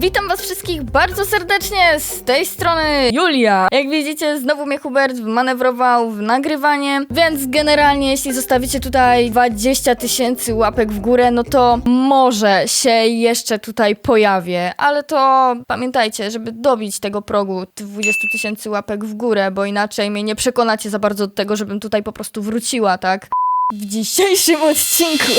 Witam was wszystkich bardzo serdecznie z tej strony Julia. Jak widzicie, znowu mnie Hubert wmanewrował w nagrywanie, więc generalnie jeśli zostawicie tutaj 20 tysięcy łapek w górę, no to może się jeszcze tutaj pojawię, ale to pamiętajcie, żeby dobić tego progu 20 tysięcy łapek w górę, bo inaczej mnie nie przekonacie za bardzo do tego, żebym tutaj po prostu wróciła, tak? W dzisiejszym odcinku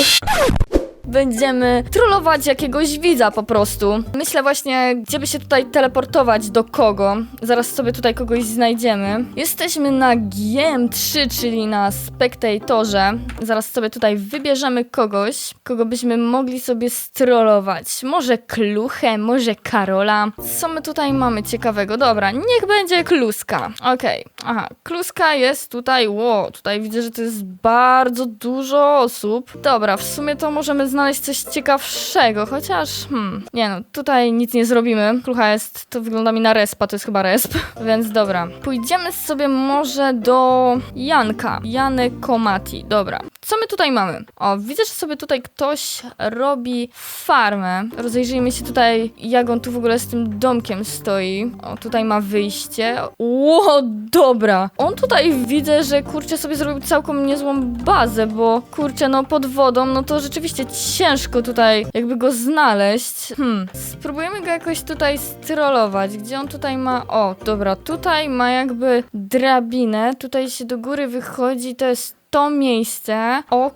będziemy trollować jakiegoś widza po prostu. Myślę właśnie, gdzie by się tutaj teleportować, do kogo. Zaraz sobie tutaj kogoś znajdziemy. Jesteśmy na GM3, czyli na Spectatorze. Zaraz sobie tutaj wybierzemy kogoś, kogo byśmy mogli sobie strollować. Może Kluchę, może Karola. Co my tutaj mamy ciekawego? Dobra, niech będzie Kluska. Okej, aha, Kluska jest tutaj, ło, tutaj widzę, że to jest bardzo dużo osób. Dobra, w sumie to możemy znaleźć coś ciekawszego, chociaż, hmm, nie no, tutaj nic nie zrobimy. Klucha jest, to wygląda mi na respa, to jest chyba resp, więc dobra. Pójdziemy sobie może do Janka, Janek Komati, dobra. Co my tutaj mamy? O, widzę, że sobie tutaj ktoś robi farmę. Rozejrzyjmy się tutaj, jak on tu w ogóle z tym domkiem stoi. O, tutaj ma wyjście. Ło, dobra. On tutaj widzę, że kurczę sobie zrobił całkiem niezłą bazę, bo kurczę, no pod wodą, no to rzeczywiście ciężko tutaj jakby go znaleźć. Hmm, spróbujemy go jakoś tutaj strollować. Gdzie on tutaj ma? O, dobra, tutaj ma jakby drabinę. Tutaj się do góry wychodzi, to jest to miejsce. Okej,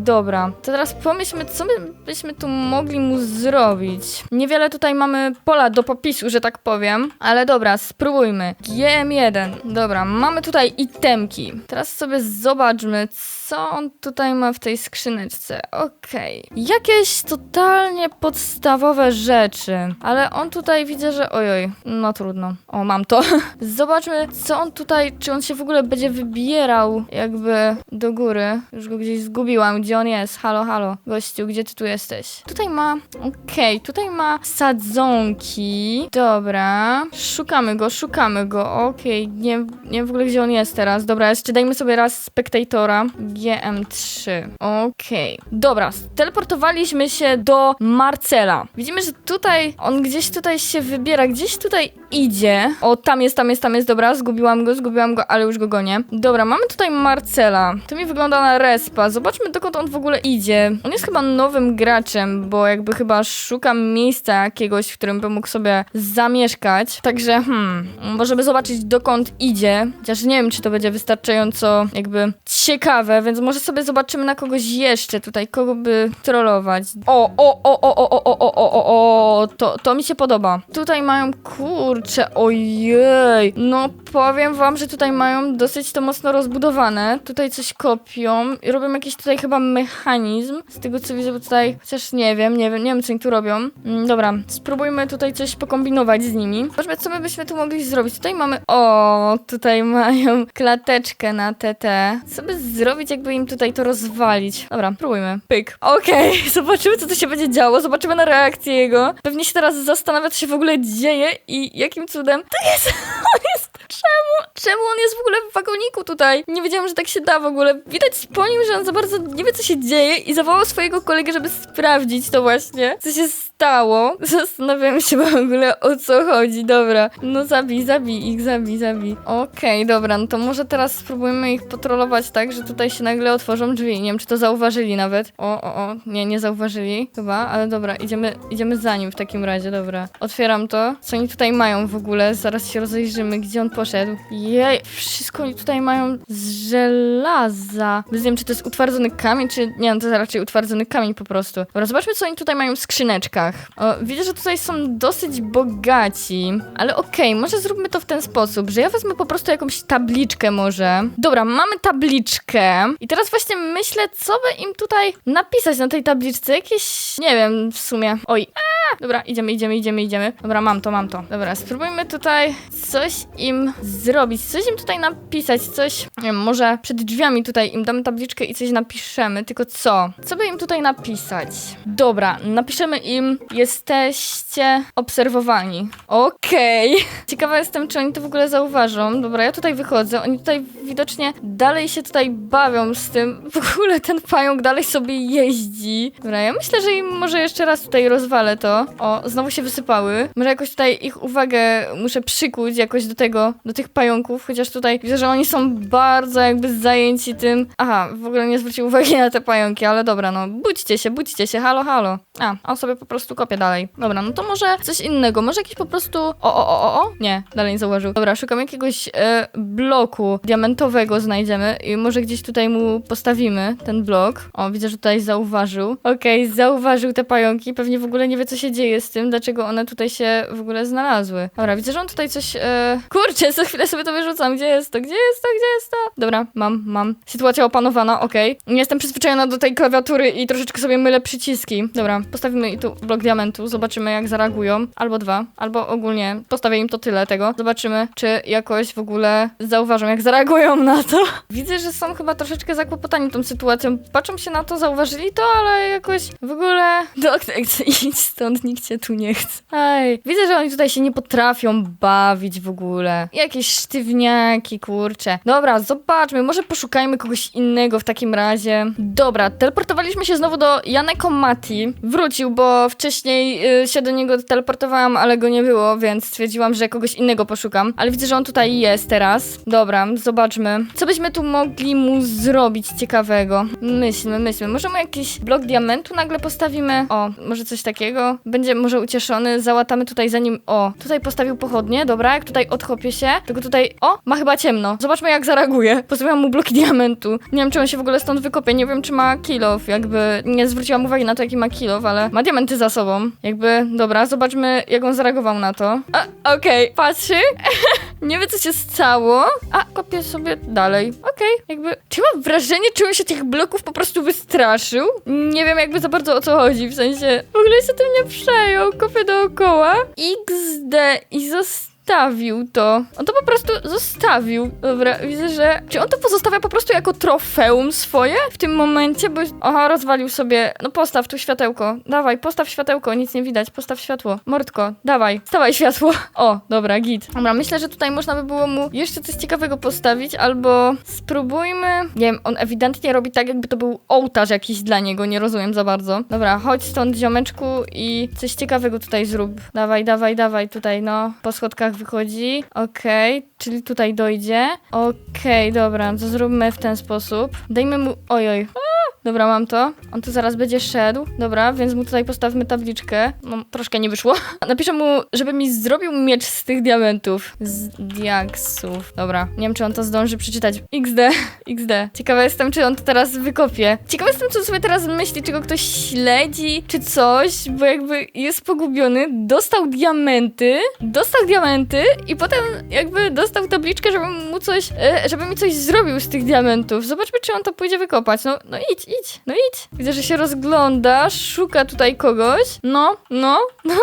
dobra. To teraz pomyślmy, co my byśmy tu mogli mu zrobić. Niewiele tutaj mamy pola do popisu, że tak powiem. Ale dobra, spróbujmy. GM1. Dobra, mamy tutaj itemki. Teraz sobie zobaczmy, co on tutaj ma w tej skrzyneczce. Okej. Jakieś totalnie podstawowe rzeczy. Ale on tutaj widzę, że ojoj, no trudno. O, mam to. Zobaczmy, co on tutaj, czy on się w ogóle będzie wybierał jakby do góry. Już go gdzieś zgubiłam, gdzie on jest. Halo, halo, gościu, gdzie ty tu jesteś? Tutaj ma, okej, tutaj ma sadzonki. Dobra, szukamy go, szukamy go, okej, nie, nie wiem w ogóle gdzie on jest teraz. Dobra, jeszcze dajmy sobie raz Spectatora. GM3, okej. Dobra, teleportowaliśmy się do Marcela. Widzimy, że tutaj, on gdzieś tutaj się wybiera, gdzieś tutaj idzie. O, tam jest, tam jest, tam jest, dobra, zgubiłam go, zgubiłam go, ale już go gonię. Dobra, mamy tutaj Marcela. To mi wygląda na respa. Zobaczmy, dokąd on w ogóle idzie. On jest chyba nowym graczem, bo jakby chyba szukam miejsca jakiegoś, w którym by mógł sobie zamieszkać. Także, hmm, możemy zobaczyć, dokąd idzie. Chociaż nie wiem, czy to będzie wystarczająco jakby ciekawe, więc może sobie zobaczymy na kogoś jeszcze tutaj, kogo by trollować. O, o, o, o, o, o, o, o, o, o, to, to mi się podoba. Tutaj mają, kurczę, ojej. No, powiem wam, że tutaj mają dosyć to mocno rozbudowane. Tutaj coś kopią i robią jakiś tutaj chyba mechanizm. Z tego co widzę, bo tutaj, chociaż nie wiem, nie wiem, nie wiem co oni tu robią. Mm, dobra, spróbujmy tutaj coś pokombinować z nimi. Zobaczmy, co my byśmy tu mogli zrobić. Tutaj mamy, o, tutaj mają klateczkę na TT. Co by zrobić, jakby im tutaj to rozwalić? Dobra, próbujmy. Pyk. Okej, zobaczymy, co tu się będzie działo. Zobaczymy na reakcję jego. Pewnie się teraz zastanawia, co się w ogóle dzieje i jakim cudem to jest. On jest. Czemu? Czemu on jest w ogóle w wagoniku tutaj? Nie wiedziałam, że tak się da w ogóle. Widać po nim, że on za bardzo nie wie, co się dzieje i zawołał swojego kolegę, żeby sprawdzić to właśnie, co się stało. Zastanawiam się w ogóle, o co chodzi. Dobra, no zabij, zabij ich, zabij, zabij. Okej, dobra, no to może teraz spróbujmy ich potrolować tak, że tutaj się nagle otworzą drzwi. Nie wiem, czy to zauważyli nawet. O, o, o, nie, nie zauważyli chyba, ale dobra, idziemy, idziemy za nim w takim razie, dobra. Otwieram to. Co oni tutaj mają w ogóle? Zaraz się rozejrzymy, gdzie on poszedł. Jej, wszystko oni tutaj mają z żelaza. Nie wiem, czy to jest utwardzony kamień, czy... Nie, no to jest raczej utwardzony kamień po prostu. Dobra, zobaczmy, co oni tutaj mają w skrzyneczkach. O, widzę, że tutaj są dosyć bogaci, ale okej, może zróbmy to w ten sposób, że ja wezmę po prostu jakąś tabliczkę może. Dobra, mamy tabliczkę i teraz właśnie myślę, co by im tutaj napisać na tej tabliczce. Jakieś, nie wiem, w sumie. Oj, a, dobra, idziemy, idziemy, idziemy, idziemy. Dobra, mam to, mam to. Dobra, spróbujmy tutaj coś im zrobić? Coś im tutaj napisać, coś, nie wiem, może przed drzwiami tutaj im damy tabliczkę i coś napiszemy, tylko co? Co by im tutaj napisać? Dobra, napiszemy im, jesteście obserwowani. Okej. Ciekawa jestem, czy oni to w ogóle zauważą. Dobra, ja tutaj wychodzę, oni tutaj widocznie dalej się tutaj bawią z tym. W ogóle ten pająk dalej sobie jeździ. Dobra, ja myślę, że im może jeszcze raz tutaj rozwalę to. O, znowu się wysypały. Może jakoś tutaj ich uwagę muszę przykuć jakoś do tego, do tych pająków, chociaż tutaj widzę, że oni są bardzo jakby zajęci tym. Aha, w ogóle nie zwrócił uwagi na te pająki, ale dobra, no budźcie się, budźcie się, halo, halo. A, on sobie po prostu kopie dalej. Dobra, no to może coś innego, może jakiś po prostu... O, o, o, o, o, nie, dalej nie zauważył. Dobra, szukam jakiegoś e, bloku diamentowego znajdziemy i może gdzieś tutaj mu postawimy ten blok. O, widzę, że tutaj zauważył. Okej, zauważył te pająki, pewnie w ogóle nie wie, co się dzieje z tym, dlaczego one tutaj się w ogóle znalazły. Dobra, widzę, że on tutaj coś... E... Kurczę, co chwilę sobie to wyrzucam. Gdzie jest to? Gdzie jest to? Gdzie jest to? Dobra, mam, mam. Sytuacja opanowana, okej. Nie jestem przyzwyczajona do tej klawiatury i troszeczkę sobie mylę przyciski. Dobra, postawimy i tu blok diamentu, zobaczymy jak zareagują. Albo dwa, albo ogólnie postawię im to tyle tego. Zobaczymy, czy jakoś w ogóle zauważą, jak zareagują na to. Widzę, że są chyba troszeczkę zakłopotani tą sytuacją. Patrzą się na to, zauważyli to, ale jakoś w ogóle... Doktor, idź stąd, nikt cię tu nie chce. Aj, widzę, że oni tutaj się nie potrafią bawić w ogóle. Jakieś sztywniaki, kurcze. Dobra, zobaczmy, może poszukajmy kogoś innego w takim razie. Dobra, teleportowaliśmy się znowu do Janeko Mati. Wrócił, bo wcześniej y, się do niego teleportowałam, ale go nie było, więc stwierdziłam, że kogoś innego poszukam. Ale widzę, że on tutaj jest teraz. Dobra, zobaczmy. Co byśmy tu mogli mu zrobić ciekawego? Myślmy, myślmy. Może mu jakiś blok diamentu nagle postawimy? O, może coś takiego? Będzie może ucieszony, załatamy tutaj zanim... O, tutaj postawił pochodnie, dobra, jak tutaj odchopię się, tylko tutaj... O, ma chyba ciemno. Zobaczmy jak zareaguje. Postawiłam mu bloki diamentu. Nie wiem, czy on się w ogóle stąd wykopie, nie wiem, czy ma kilof, jakby... Nie zwróciłam uwagi na to, jaki ma kilof, ale ma diamenty za Jakby, dobra, zobaczmy, jak on zareagował na to. A, okej, patrzy. nie wie, co się stało. A, kopię sobie dalej. Okej, jakby... Czy mam wrażenie, czy on się tych bloków po prostu wystraszył? Nie wiem jakby za bardzo o co chodzi, w sensie... W ogóle się tym nie przejął, kopię dookoła. XD i zostawił to. On to po prostu zostawił. Dobra, widzę, że... Czy on to pozostawia po prostu jako trofeum swoje w tym momencie? Bo... Aha, rozwalił sobie... No postaw tu światełko. Dawaj, postaw światełko, nic nie widać. Postaw światło. Mordko, dawaj, stawaj światło. O, dobra, git. Dobra, myślę, że tutaj można by było mu jeszcze coś ciekawego postawić, albo spróbujmy... Nie wiem, on ewidentnie robi tak, jakby to był ołtarz jakiś dla niego, nie rozumiem za bardzo. Dobra, chodź stąd, ziomeczku, i coś ciekawego tutaj zrób. Dawaj, dawaj, dawaj, tutaj, no, po schodkach wychodzi. Okej, czyli tutaj dojdzie. Okej, dobra, to zróbmy w ten sposób. Dajmy mu... Ojoj. A, Dobra, mam to. On tu zaraz będzie szedł. Dobra, więc mu tutaj postawmy tabliczkę. No, troszkę nie wyszło. Napiszę mu, żeby mi zrobił miecz z tych diamentów. Z diaksów. Dobra, nie wiem, czy on to zdąży przeczytać. XD, XD. Ciekawa jestem, czy on to teraz wykopie. Ciekawa jestem, co sobie teraz myśli, czy go ktoś śledzi, czy coś, bo jakby jest pogubiony. Dostał diamenty, dostał diamenty i potem jakby dostał tabliczkę, żeby mu coś, e, żeby mi coś zrobił z tych diamentów. Zobaczmy, czy on to pójdzie wykopać. No, no idź, idź, no idź. Widzę, że się rozgląda, szuka tutaj kogoś. No, no, no,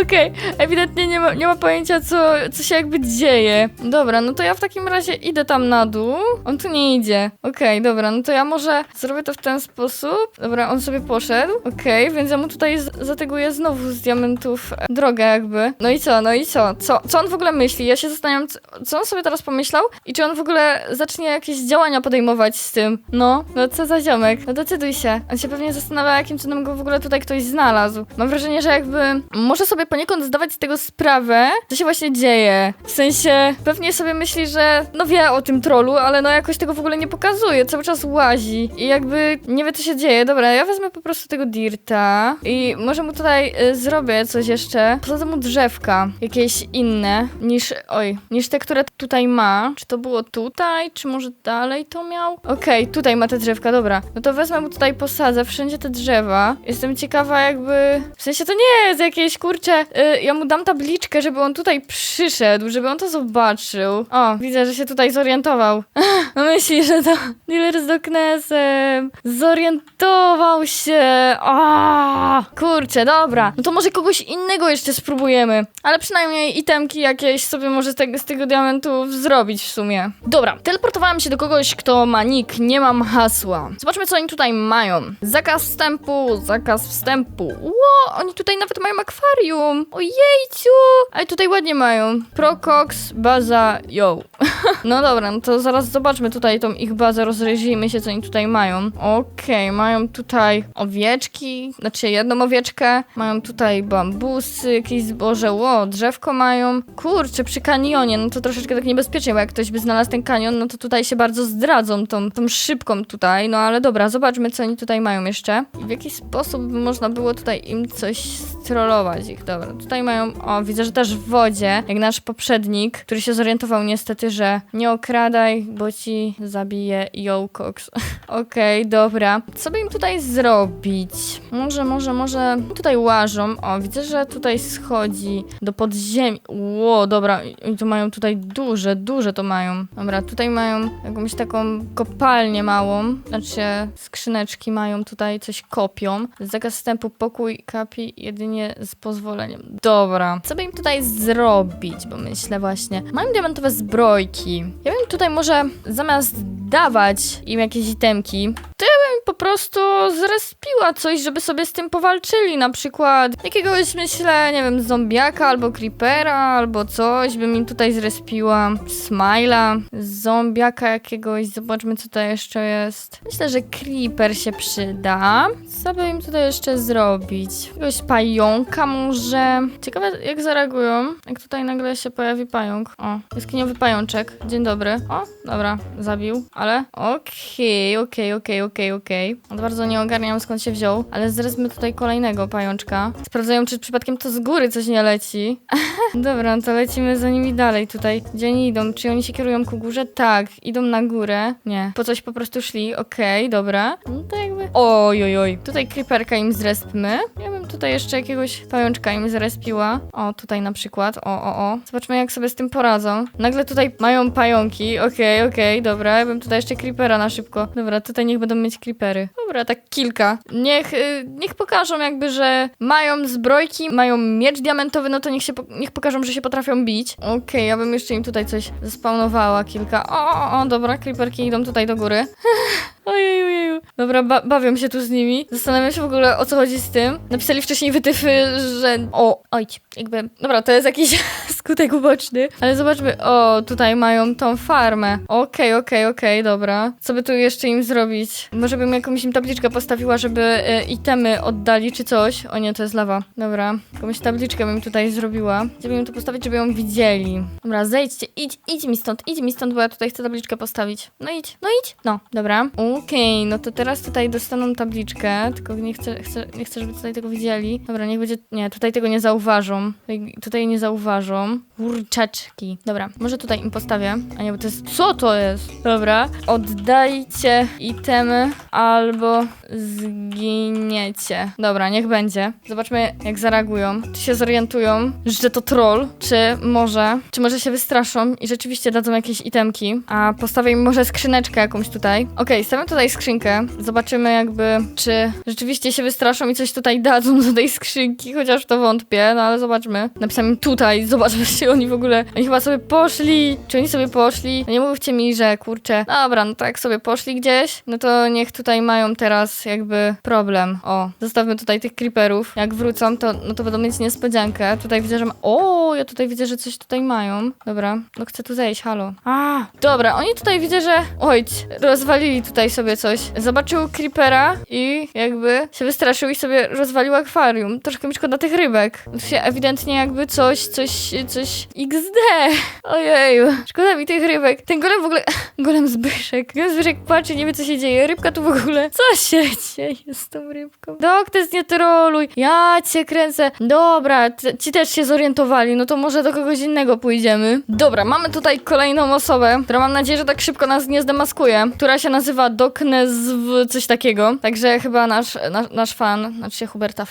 okej. Ewidentnie nie ma, nie ma pojęcia, co, co się jakby dzieje. Dobra, no to ja w takim razie idę tam na dół. On tu nie idzie. Okej, dobra, no to ja może zrobię to w ten sposób. Dobra, on sobie poszedł. Okej, więc ja mu tutaj z- zateguję znowu z diamentów e, drogę jakby. No i co, no i co? Co, co on w ogóle myśli? Ja się zastanawiam, co, co on sobie teraz pomyślał i czy on w ogóle zacznie jakieś działania podejmować z tym. No, no co za ziomek? No decyduj się. On się pewnie zastanawia, jakim cudem go w ogóle tutaj ktoś znalazł. Mam wrażenie, że jakby może sobie poniekąd zdawać z tego sprawę, co się właśnie dzieje. W sensie, pewnie sobie myśli, że no wie o tym trollu, ale no jakoś tego w ogóle nie pokazuje. Cały czas łazi i jakby nie wie, co się dzieje. Dobra, ja wezmę po prostu tego dirta i może mu tutaj y, zrobię coś jeszcze. Posadzę mu drzewka, jakieś inne niż, oj, niż te, które tutaj ma. Czy to było tutaj, czy może dalej to miał? Okej, tutaj ma te drzewka, dobra. No to wezmę wezmę mu tutaj posadzę wszędzie te drzewa. Jestem ciekawa jakby... W sensie to nie jest jakieś, kurcze... Y, ja mu dam tabliczkę, żeby on tutaj przyszedł, żeby on to zobaczył. O, widzę, że się tutaj zorientował. Myśli, że to dealer z Doknesem. Zorientował się. O, kurczę, dobra. No to może kogoś innego jeszcze spróbujemy. Ale przynajmniej itemki jakieś sobie może z tego, z tego diamentu zrobić w sumie. Dobra, teleportowałem się do kogoś, kto ma nick, nie mam hasła. Zobaczmy, co oni tutaj mają. Zakaz wstępu, zakaz wstępu. Ło, oni tutaj nawet mają akwarium. Ojejciu. Ale tutaj ładnie mają. Procox, baza, yo. No dobra, no to zaraz zobaczmy tutaj tą ich bazę, rozejrzyjmy się, co oni tutaj mają. Okej, mają tutaj owieczki, znaczy jedną owieczkę, mają tutaj bambusy, jakieś zboże, ło, drzewko mają. Kurczę, przy kanionie, no to troszeczkę tak niebezpiecznie, bo jak ktoś by znalazł ten kanion, no to tutaj się bardzo zdradzą tą, tą szybką tutaj, no ale dobra, zobaczmy, co oni tutaj mają jeszcze. W jaki sposób można było tutaj im coś strollować ich, dobra. Tutaj mają, o, widzę, że też w wodzie, jak nasz poprzednik, który się zorientował niestety, że nie okradaj, bo ci zabije Yo Cox. Okej, dobra. Co by im tutaj zrobić? Może, może, może tutaj łażą. O, widzę, że tutaj schodzi do podziemi. Ło, dobra, oni to mają tutaj duże, duże to mają. Dobra, tutaj mają jakąś taką kopalnię małą. Znaczy, skrzyneczki mają tutaj, coś kopią. Zakaz wstępu, pokój kapi jedynie z pozwoleniem. Dobra, co by im tutaj zrobić? Bo myślę właśnie. Mają diamentowe zbrojki. Ja bym tutaj może zamiast dawać im jakieś itemki, to ja bym po prostu zrespiła coś, żeby sobie z tym powalczyli. Na przykład jakiegoś, myślę, nie wiem, zombiaka albo creepera albo coś, bym im tutaj zrespiła. Smila, zombiaka jakiegoś, zobaczmy co to jeszcze jest. Myślę, że creeper się przyda. Co by im tutaj jeszcze zrobić? Jakiegoś pająka może? Ciekawe jak zareagują, jak tutaj nagle się pojawi pająk. O, jaskiniowy pajączek. Dzień dobry. O, dobra, zabił, ale okej, okej, okej, okej, okej. Bardzo nie ogarniam skąd się wziął, ale zresztą tutaj kolejnego pajączka. Sprawdzają, czy przypadkiem to z góry coś nie leci. Dobra, no to lecimy za nimi dalej tutaj. Gdzie oni idą? Czy oni się kierują ku górze? Tak, idą na górę. Nie, po coś po prostu szli. Okej, dobra. No to jakby... Oj, oj, oj. Tutaj creeperka im zrespmy. Ja bym tutaj jeszcze jakiegoś pajączka im zrespiła. O, tutaj na przykład. O, o, o. Zobaczmy, jak sobie z tym poradzą. Nagle tutaj mają pająki. Okej, okej, dobra. Ja bym tutaj jeszcze creepera na szybko. Dobra, tutaj niech będą mieć creepery. Dobra, tak kilka. Niech, y, niech pokażą jakby, że mają zbrojki, mają miecz diamentowy, no to niech się, po- niech pokażą, że się potrafią bić. Okej, ja bym jeszcze im tutaj coś zespawnowała kilka. O, o, o, dobra, creeperki idą tutaj do góry. Ojej, ojej. Dobra, ba bawią się tu z nimi. Zastanawiam się w ogóle o co chodzi z tym. Napisali wcześniej wytyfy, że. O, ojć, jakby. Dobra, to jest jakiś skutek uboczny. Ale zobaczmy. O, tutaj mają tą farmę. Okej, okej, okej, dobra. Co by tu jeszcze im zrobić? Może bym jakąś im tabliczkę postawiła, żeby e, itemy oddali czy coś. O nie, to jest lawa. Dobra, jakąś tabliczkę bym tutaj zrobiła. Gdzie bym ją tu postawić, żeby ją widzieli. Dobra, zejdźcie, idź, idź mi stąd, idź mi stąd, bo ja tutaj chcę tabliczkę postawić. No idź, no idź. No, dobra. Okej, no to teraz tutaj dostaną tabliczkę, tylko nie chcę, chcę, nie chcę, żeby tutaj tego widzieli. Dobra, niech będzie, nie, tutaj tego nie zauważą. Tutaj, nie zauważą. Kurczaczki. Dobra, może tutaj im postawię. A nie, bo to jest, co to jest? Dobra, oddajcie itemy albo zginiecie. Dobra, niech będzie. Zobaczmy, jak zareagują. Czy się zorientują, że to troll, czy może, czy może się wystraszą i rzeczywiście dadzą jakieś itemki. A postawię im może skrzyneczkę jakąś tutaj. Okej, stawiam tutaj skrzynkę. Zobaczymy jakby, czy rzeczywiście się wystraszą i coś tutaj dadzą do tej skrzynki, chociaż to wątpię, no ale zobaczmy. Napisałem im tutaj, zobaczmy, czy oni w ogóle, oni chyba sobie poszli, czy oni sobie poszli. No nie mówcie mi, że kurczę, dobra, no to jak sobie poszli gdzieś, no to niech tutaj mają teraz jakby problem. O, zostawmy tutaj tych creeperów. Jak wrócą, to, no to będą mieć niespodziankę. Tutaj widzę, że ma... O, ja tutaj widzę, że coś tutaj mają. Dobra, no chcę tu zejść, halo. A, dobra, oni tutaj widzę, że... Ojć, rozwalili tutaj sobie coś. Zobaczył creepera i jakby się wystraszył i sobie rozwalił akwarium. Troszkę mi szkoda tych rybek. Się ewidentnie jakby coś, coś coś XD. Ojeju, szkoda mi tych rybek. Ten golem w ogóle, golem Zbyszek. Golem Zbyszek patrzy, nie wie co się dzieje. Rybka tu w ogóle, co się dzieje z tą rybką? Doktes, nie troluj. Ja cię kręcę. Dobra, ci też się zorientowali, no to może do kogoś innego pójdziemy. Dobra, mamy tutaj kolejną osobę, która mam nadzieję, że tak szybko nas nie zdemaskuje, która się nazywa Doknes w coś takiego. Także chyba nasz, nasz, nasz fan, znaczy się Huberta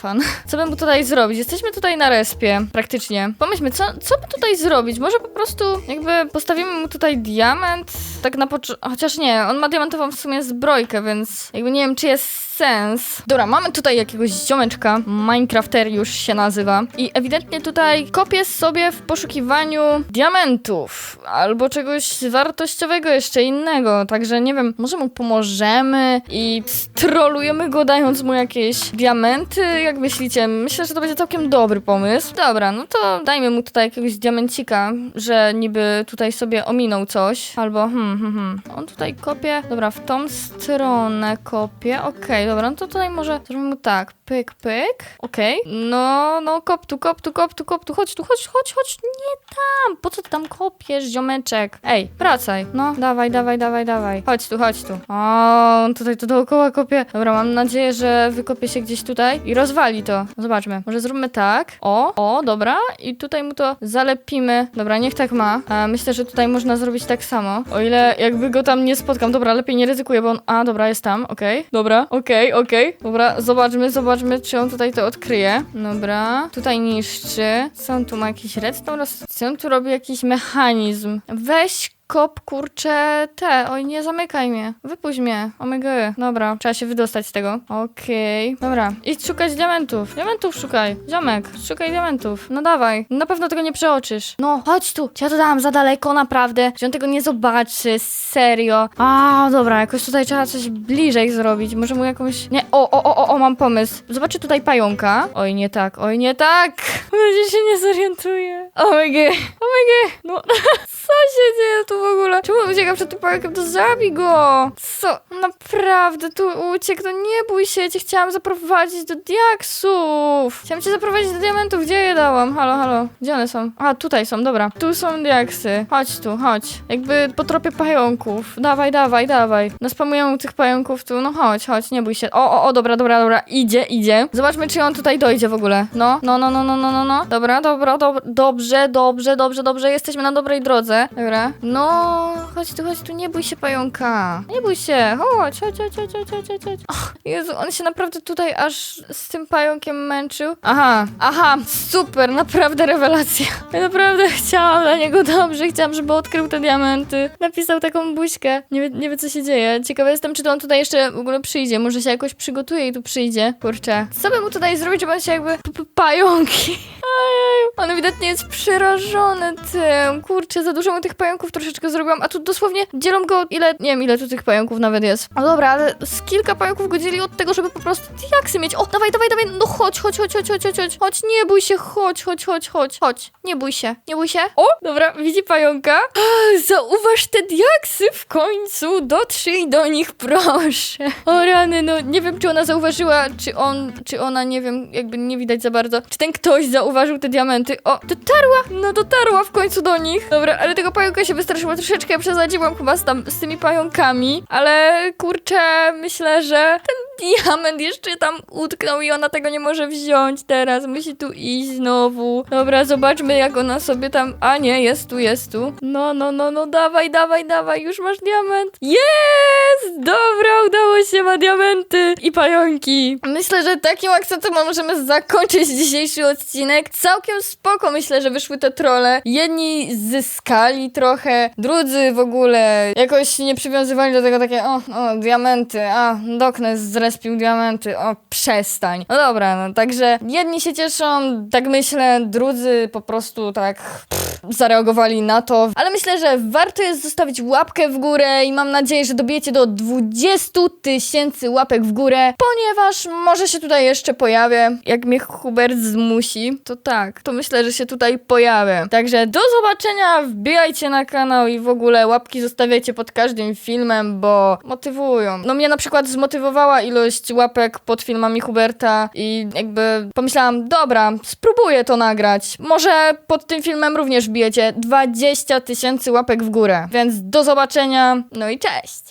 Co by mu tutaj zrobić? Jesteśmy tutaj na respie, praktycznie. Pomyślmy, co, co by tutaj zrobić? Może po prostu jakby postawimy mu tutaj diament? Tak na początku, chociaż nie, on ma diamentową w sumie zbrojkę, więc jakby nie wiem, czy jest sens. Dobra, mamy tutaj jakiegoś ziomeczka, Minecrafteriusz się nazywa i ewidentnie tutaj kopie sobie w poszukiwaniu diamentów albo czegoś wartościowego jeszcze innego, także nie wiem, może mu pomożemy i strolujemy go dając mu jakieś diamenty, jak myślicie? Myślę, że to będzie całkiem dobry pomysł. Dobra, no to dajmy mu tutaj jakiegoś diamencika, że niby tutaj sobie ominął coś, albo hmm, hmm, hmm. On tutaj kopie, dobra, w tą stronę kopie, okej, dobra, no to tutaj może zrobimy tak, pyk, pyk, okej, no, no, kop tu, kop tu, kop tu, kop tu, chodź tu, chodź, chodź, chodź, nie tam, po co ty tam kopiesz, ziomeczek? Ej, wracaj, no, dawaj, dawaj, dawaj, dawaj, chodź tu, chodź tu. O, on tutaj to dookoła kopie. Dobra, mam nadzieję, że wykopie się gdzieś tutaj i rozwali to. Zobaczmy, może zróbmy tak, o, o, dobra, i tutaj mu to zalepimy. Dobra, niech tak ma. Myślę, że tutaj można zrobić tak samo, o ile jakby go tam nie spotkam. Dobra, lepiej nie ryzykuję, bo on, a, dobra, jest tam, okej, dobra, okej, okej, dobra, zobaczmy, zobaczmy, czy on tutaj to odkryje. Dobra, tutaj niszczy. Co on tu ma jakiś redstone? Co on tu robi jakiś mechanizm? Weź kop, kurczę, te, oj, nie zamykaj mnie, wypuść mnie, omega, dobra, trzeba się wydostać z tego, okej, dobra, idź szukać diamentów, diamentów szukaj, ziomek, szukaj diamentów, no dawaj, na pewno tego nie przeoczysz, no, chodź tu, ja to dałam za daleko, naprawdę, że on tego nie zobaczy, serio, a, dobra, jakoś tutaj trzeba coś bliżej zrobić, może mu jakąś, nie, o, o, o, o, o mam pomysł, zobaczy tutaj pająka, oj, nie tak, oj, nie tak, że się nie zorientuje, omega, omega, no, co się dzieje tu w ogóle? Czemu on ucieka przed tym pająkiem? To zabij go! Co? Naprawdę, tu uciekł, no nie bój się, cię chciałam zaprowadzić do diaksów! Chciałam cię zaprowadzić do diamentów, gdzie je dałam? Halo, halo, gdzie one są? A, tutaj są, dobra. Tu są diaksy. Chodź tu, chodź. Jakby po tropie pająków. Dawaj, dawaj, dawaj. Naspamują tych pająków tu, no chodź, chodź, nie bój się. O, o, o, dobra, dobra, dobra, idzie, idzie. Zobaczmy, czy on tutaj dojdzie w ogóle. No, no, no, no, no, no, no, no. Dobra, dobra, dob dobrze, dobrze, dobrze, dobrze, jesteśmy na dobrej drodze. Dobra. No, chodź tu, chodź tu, nie bój się pająka. Nie bój się, chodź, chodź, chodź, chodź, chodź, chodź, chodź. Och, Jezu, on się naprawdę tutaj aż z tym pająkiem męczył. Aha, aha, super, naprawdę rewelacja. Ja naprawdę chciałam dla niego dobrze, chciałam, żeby odkrył te diamenty. Napisał taką buźkę. Nie, wie, nie wie, co się dzieje. Ciekawa jestem, czy to on tutaj jeszcze w ogóle przyjdzie. Może się jakoś przygotuje i tu przyjdzie. Kurczę. Co by mu tutaj zrobić, żeby on się jakby... P -p pająki. Ojej. On ewidentnie jest przerażony tym. Kurczę, za dużo mu tych pająków troszeczkę zrobiłam, a tu dosłownie dzielą go ile... Nie wiem, ile tu tych pająków nawet jest. No dobra, ale z kilka pająków go dzieli od tego, żeby po prostu diaksy mieć. O, dawaj, dawaj, dawaj, no chodź, chodź, chodź, chodź, chodź, chodź, chodź. Nie bój się, chodź, chodź, chodź, chodź, chodź. Nie bój się, nie bój się. O, dobra, widzi pająka. Ach, Zauważ te diaksy w końcu, dotrzyj do nich, proszę. O rany, no nie wiem, czy ona zauważyła, czy on, czy ona, nie wiem, jakby nie widać za bardzo. Czy ten ktoś zauważył te diamenty? O, dotarła, no dotarła w końcu do nich. Dobra, ale tego pająka się wystraszyła troszeczkę, przesadziłam chyba z, tam, z tymi pająkami, ale kurczę, myślę, że ten diament jeszcze tam utknął i ona tego nie może wziąć teraz. Musi tu iść znowu. Dobra, zobaczmy jak ona sobie tam... A nie, jest tu, jest tu. No, no, no, no, dawaj, dawaj, dawaj, już masz diament. Jest! Dobra, udało się, ma diamenty i pająki. Myślę, że takim akcentem możemy zakończyć dzisiejszy odcinek. Całkiem spoko myślę, że wyszły te trole. Jedni zyskali trochę, drudzy w ogóle jakoś nie przywiązywali do tego takie, o, o, diamenty, a, Doknes zrespił diamenty, o, przestań. No dobra, no także jedni się cieszą, tak myślę, drudzy po prostu tak pff, zareagowali na to, ale myślę, że warto jest zostawić łapkę w górę i mam nadzieję, że dobijecie do 20 tysięcy łapek w górę, ponieważ może się tutaj jeszcze pojawię, jak mnie Hubert zmusi, to tak, to myślę, że się tutaj pojawię. Także do zobaczenia, wbijajcie na kanał i w ogóle łapki zostawiajcie pod każdym filmem, bo motywują. No mnie na przykład zmotywowała ilość łapek pod filmami Huberta i jakby pomyślałam, dobra, spróbuję to nagrać. Może pod tym filmem również bijecie 20 tysięcy łapek w górę. Więc do zobaczenia, no i cześć!